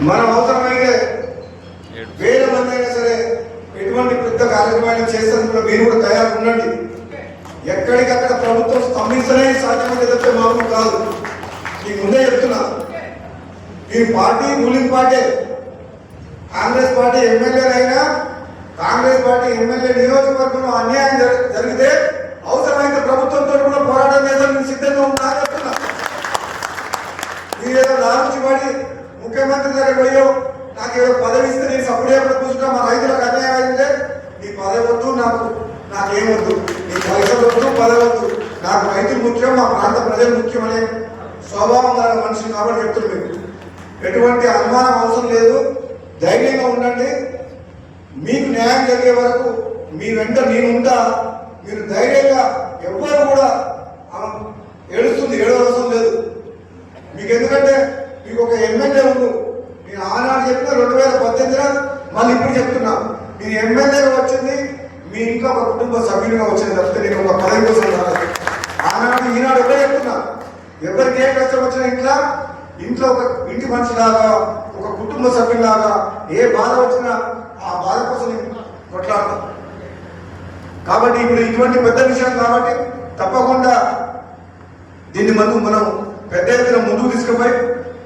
మనం అవసరమైతే వేల మంది అయినా సరే ఎటువంటి పెద్ద కార్యక్రమాలు చేసేందుకు మీరు కూడా తయారు ఉండండి. ఎక్కడికక్కడ ప్రభుత్వం స్తంభించనే సాధ్యమైతే తప్పితే మామూలు కాదు. మీకు ముందే చెప్తున్నా. మీ party ruling party Congress party ఎమ్మెల్యేలైనా Congress party M L A నియోజకవర్గంలో అన్యాయం జరి- జరిగితే అవసరమైతే ప్రభుత్వంతో కూడా పోరాటం చేద్దాం నేను సిద్ధంగా ఉన్నా అని చెప్తున్నా మీరేదో లాంచి పడి ముఖ్యమంత్రి దగ్గర పోయో? నాకు ఏదో పదవి ఇస్తే నేను సపరేట్ కూర్చుంటా మా రైతులకు అన్యాయం అయితే నీ పదవి వద్దు నాకు నాకేమొద్దు నీ పైసలు వద్దు పదవి వద్దు. నాకు రైతులు ముఖ్యం మా ప్రాంత ప్రజలు ముఖ్యం అనే స్వభావం గల మనిషి కాబట్టి చెప్తున్నాను ఎటువంటి అనుమానం అవసరం లేదు. ధైర్యంగా ఉండండి. మీకు న్యాయం జరిగే వరకు మీ వెంట నేను ఉంటా. మీరు ధైర్యంగా ఎవ్వరు కూడా ఏడుస్తుంది ఏడవలసిన లేదు. మీకు ఎందుకంటే మీకు ఒక ఎమ్మెల్యే ఉండు. నేను ఆనాడు చెప్పిన రెండు వేల పద్దెనిమిదిలో మళ్ళీ ఇప్పుడు చెప్తున్నా. మీరు ఎమ్మెల్యేగా వచ్చింది మీ ఇంకా ఒక కుటుంబ సభ్యులుగా వచ్చింది తప్పితే నేను ఒక పదవి కోసం రాలేదు ఆనాడు ఈనాడు ఎవరే చెప్తున్నా. ఎవరికి ఏ కష్టం వచ్చినా ఇంట్లో ఇంట్లో ఒక ఇంటి మనిషిలాగా ఒక కుటుంబ సభ్యులాగా ఏ బాధ వచ్చినా ఆ బాధ కోసం నేను కొట్లాడతాను కాబట్టి ఇప్పుడు ఇటువంటి పెద్ద విషయం కాబట్టి తప్పకుండా దీన్ని మనం మనం పెద్ద ఎత్తున ముందుకు తీసుకుపోయి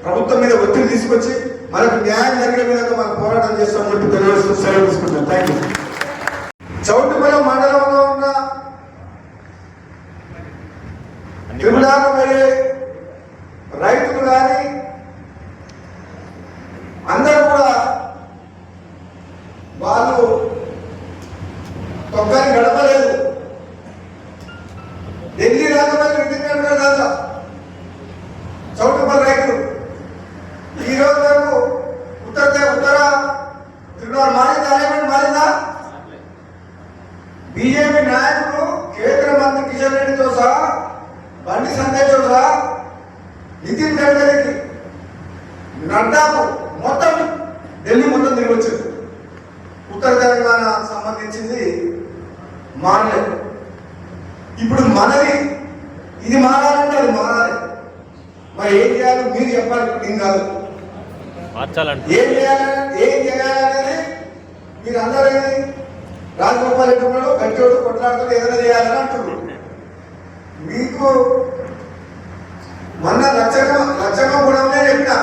ప్రభుత్వం మీద ఒత్తిడి తీసుకొచ్చి మనకు న్యాయం జరిగే విధంగా మనం పోరాటం చేస్తామని చెప్పి తెలియజేస్తూ సెలవు తీసుకుంటాం థ్యాంక్ యూ చౌటుపల్లి మండలంలో ఉన్న త్రిపురాలు రైతులు కానీ అందరూ కూడా వాళ్ళు తొక్కని గడపలేదు. ఢిల్లీ రాజమండ్రి విధించడం కాదా చౌటుపల్లి రైతులు ఈ రోజు వరకు ఉత్తర ఉత్తర త్రిపుర మారిందా అలైన్మెంట్ మారిందా? బీజేపీ నాయకులు కేంద్ర మంత్రి కిషన్ రెడ్డితో సహా బండి సంజయ్తో సహా నితిన్ గడ్కరీకి నడ్డాకు మొత్తం ఢిల్లీ మొత్తం తిరిగి వచ్చింది. ఉత్తర తెలంగాణ సంబంధించింది మానలేదు ఇప్పుడు మనది ఇది మారాలంటే అది మారాలి. మరి ఏం చేయాలి మీరు చెప్పాలి ఇప్పుడు నేను కాదు. మార్చాలంటే ఏం చేయాలని ఏం చేయాలనేది మీరు అందరూ రాజగోపాల్ రెడ్డి ఉన్నాడు గట్టివాడు కొట్లాడుతాడు ఏదైనా చేయాలని అంటున్నారు. మీకు మొన్న లచ్చక లచ్చక గుణమే చెప్పిన.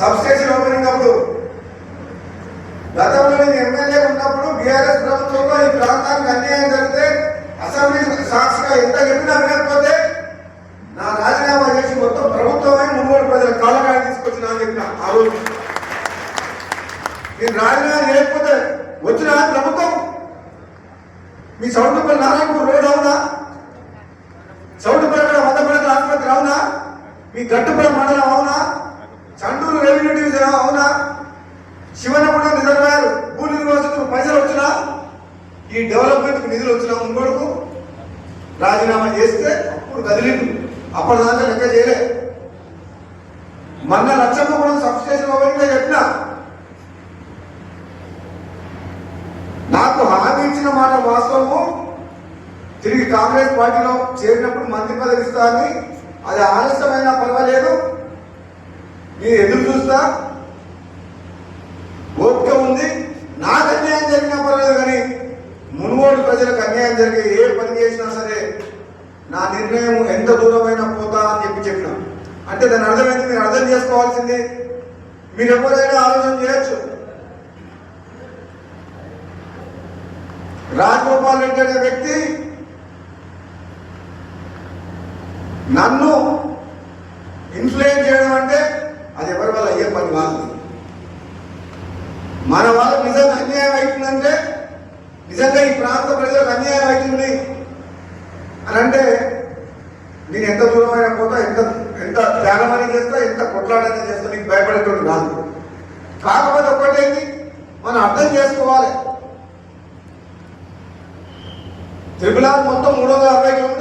సబ్స్టేషన్ ఓపెనింగ్ అప్పుడు గతంలో నేను ఎమ్మెల్యే ఉన్నప్పుడు బీఆర్ఎస్ ప్రభుత్వంలో ఈ ప్రాంతానికి అన్యాయం జరిగితే అసెంబ్లీ సాక్షిగా ఎంత చెప్పినా వినకపోతే నా రాజీనామా చేసి మొత్తం ప్రభుత్వమే మునుగోడు ప్రజల కాలకాయ తీసుకొచ్చిన అని చెప్పిన ఆ రోజు నేను లేకపోతే వచ్చిన ప్రభుత్వం? మీ సౌండ్పల్లి నారాయణపూర్ రోడ్ అవునా? సౌండ్పల్లి వందపల్లి ఆసుపత్రి అవునా? మీ గట్టుపల్లి మండలం అవునా? చండూరు రెవెన్యూ డివిజన్ అవునా? శివనగూడ రిజర్వాయర్ భూ నిర్వాసితులు పైసలు వచ్చినా? ఈ డెవలప్మెంట్ నిధులు వచ్చినా ముందు రాజీనామా చేస్తే అప్పుడు కదిలిండు. అప్పటిదాకా లెక్క చేయలే. మొన్న లక్షమ్మ కూడా సబ్స్టేషన్ ఓపెనింగ్ చెప్పిన తిరిగి కాంగ్రెస్ పార్టీలో చేరినప్పుడు మంత్రి పదవి అని అది ఆలస్యమైనా పర్వాలేదు. నేను ఎదురు చూస్తా. ఓపిక ఉంది. నాకు అన్యాయం జరిగినా పర్వాలేదు కానీ మునుగోడు ప్రజలకు అన్యాయం జరిగే ఏ పని చేసినా సరే నా నిర్ణయం ఎంత దూరమైనా పోతా అని చెప్పి చెప్పిన. అంటే దాని అర్థమైంది మీరు అర్థం చేసుకోవాల్సింది మీరు ఎవరైనా ఆలోచన చేయొచ్చు. రాజగోపాల్ రెడ్డి అనే వ్యక్తి నన్ను ఇన్ఫ్లుయెన్స్ చేయడం అంటే అది ఎవరి వల్ల? అయ్యే పని వాళ్ళు మన వాళ్ళకి నిజంగా అన్యాయం అవుతుందంటే నిజంగా ఈ ప్రాంత ప్రజలకు అన్యాయం అవుతుంది. అని అంటే నేను ఎంత దూరమైన పోతా ఎంత ఎంత త్యాగమని చేస్తా ఎంత కొట్లాడని చేస్తా నీకు భయపడేటువంటి కాదు. కాకపోతే ఒకటేంది మనం అర్థం చేసుకోవాలి. త్రిపుల మొత్తం మూడు వందల అరవై కిలోమీటర్లు